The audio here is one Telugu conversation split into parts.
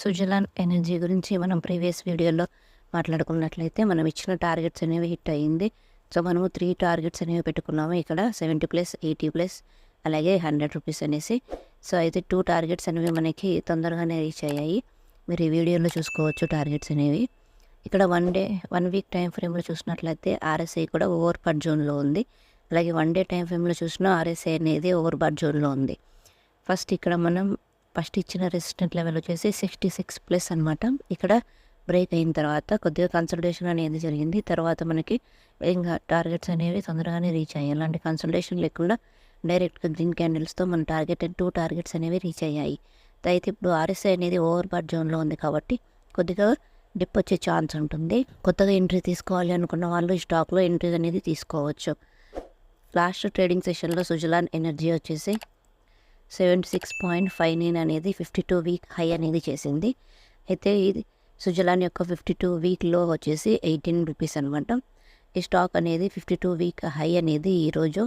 సుజలాన్ ఎనర్జీ గురించి మనం ప్రీవియస్ వీడియోలో మాట్లాడుకున్నట్లయితే మనం ఇచ్చిన టార్గెట్స్ అనేవి హిట్ అయ్యింది. సో మనము త్రీ టార్గెట్స్ అనేవి పెట్టుకున్నాము. ఇక్కడ సెవెంటీ ప్లస్ ఎయిటీ ప్లస్ అలాగే హండ్రెడ్ రూపీస్ అనేసి. సో అయితే టూ టార్గెట్స్ అనేవి మనకి తొందరగానే రీచ్ అయ్యాయి. మీరు ఈ వీడియోలో చూసుకోవచ్చు టార్గెట్స్ అనేవి. ఇక్కడ one day one week time ఫ్రేమ్లో చూసినట్లయితే ఆర్ఎస్ఐ కూడా ఓవర్ బడ్ జోన్లో ఉంది. అలాగే వన్ డే టైం ఫ్రేమ్లో చూసినా ఆర్ఎస్ఐ అనేది ఓవర్ బడ్ జోన్లో ఉంది. ఫస్ట్ ఇక్కడ మనం ఫస్ట్ ఇచ్చిన రెసిస్టెంట్ లెవెల్ వచ్చేసి సిక్స్టీ సిక్స్ ప్లస్ అనమాట ఇక్కడ బ్రేక్ అయిన తర్వాత కొద్దిగా కన్సల్టేషన్ అనేది జరిగింది. తర్వాత మనకి ఇంకా టార్గెట్స్ అనేవి తొందరగానే రీచ్ అయ్యాయి. అలాంటి కన్సల్టేషన్ లేకుండా డైరెక్ట్గా గ్రీన్ క్యాండిల్స్తో మన టార్గెట్ టూ టార్గెట్స్ అనేవి రీచ్ అయ్యాయి. అయితే ఇప్పుడు ఆర్ఎస్ఐ అనేది ఓవర్ బాట్ జోన్లో ఉంది కాబట్టి కొద్దిగా డిప్ వచ్చే ఛాన్స్ ఉంటుంది. కొత్తగా ఎంట్రీ తీసుకోవాలి అనుకున్న వాళ్ళు ఈ స్టాక్లో ఎంట్రీ అనేది తీసుకోవచ్చు. లాస్ట్ ట్రేడింగ్ సెషన్లో సుజలాన్ ఎనర్జీ వచ్చేసి seventy six point five nine అనేది ఫిఫ్టీ టూ వీక్ హై అనేది చేసింది. అయితే ఇది సుజలాన్ యొక్క ఫిఫ్టీ టూ వీక్లో వచ్చేసి ఎయిటీన్ రూపీస్ అనమాట ఈ స్టాక్ అనేది ఫిఫ్టీ టూ వీక్ హై అనేది ఈరోజు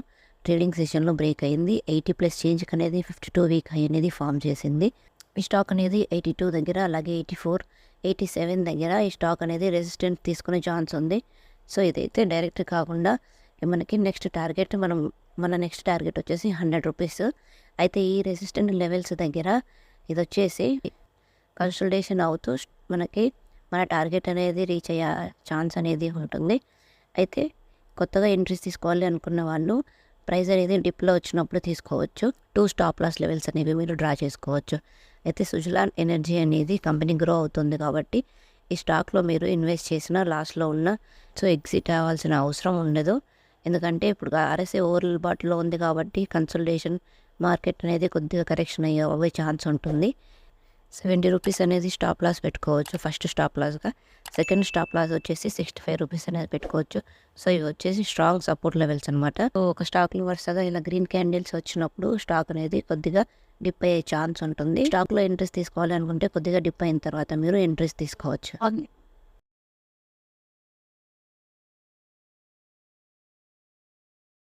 ట్రేడింగ్ సెషన్లో బ్రేక్ అయింది. ఎయిటీ ప్లస్ చేంజ్ అనేది ఫిఫ్టీ టూ వీక్ హై అనేది ఫామ్ చేసింది. ఈ స్టాక్ అనేది ఎయిటీ టూ దగ్గర అలాగే ఎయిటీ ఫోర్ ఎయిటీ సెవెన్ దగ్గర ఈ స్టాక్ అనేది రెసిస్టెంట్ తీసుకునే ఛాన్స్ ఉంది. సో ఇదైతే డైరెక్ట్ కాకుండా మనకి నెక్స్ట్ టార్గెట్ మనం మన నెక్స్ట్ టార్గెట్ వచ్చేసి హండ్రెడ్ రూపీస్. అయితే ఈ రెసిస్టెంట్ లెవెల్స్ దగ్గర ఇది వచ్చేసి కన్సల్టేషన్ అవుతూ మనకి మన టార్గెట్ అనేది రీచ్ అయ్యే ఛాన్స్ అనేది ఉంటుంది. అయితే కొత్తగా ఎంట్రీస్ తీసుకోవాలి అనుకున్న వాళ్ళు ప్రైస్ అనేది డిప్లో వచ్చినప్పుడు తీసుకోవచ్చు. టూ స్టాప్ లాస్ లెవెల్స్ అనేవి మీరు డ్రా చేసుకోవచ్చు. అయితే సుజలాన్ ఎనర్జీ అనేది కంపెనీ గ్రో అవుతుంది కాబట్టి ఈ స్టాక్లో మీరు ఇన్వెస్ట్ చేసిన లాస్ట్లో ఉన్న సో ఎగ్జిట్ అవ్వాల్సిన అవసరం ఉండదు. ఎందుకంటే ఇప్పుడు ఆర్ఎస్ఏ ఓవర్ బాటిల్లో ఉంది కాబట్టి కన్సల్టేషన్ మార్కెట్ అనేది కొద్దిగా కరెక్షన్ అయ్యే అవ్వే ఛాన్స్ ఉంటుంది. సెవెంటీ రూపీస్ అనేది స్టాప్ లాస్ పెట్టుకోవచ్చు ఫస్ట్ స్టాప్ లాస్గా. సెకండ్ స్టాప్ లాస్ వచ్చేసి సిక్స్టీ ఫైవ్ రూపీస్ అనేది పెట్టుకోవచ్చు. సో ఇవి వచ్చేసి స్ట్రాంగ్ సపోర్ట్ లెవెల్స్ అనమాట సో ఒక స్టాక్లో వరుసగా ఇలా గ్రీన్ క్యాండిల్స్ వచ్చినప్పుడు స్టాక్ అనేది కొద్దిగా డిప్ అయ్యే ఛాన్స్ ఉంటుంది. స్టాక్లో ఇంట్రెస్ట్ తీసుకోవాలి అనుకుంటే కొద్దిగా డిప్ అయిన తర్వాత మీరు ఇంట్రెస్ట్ తీసుకోవచ్చు.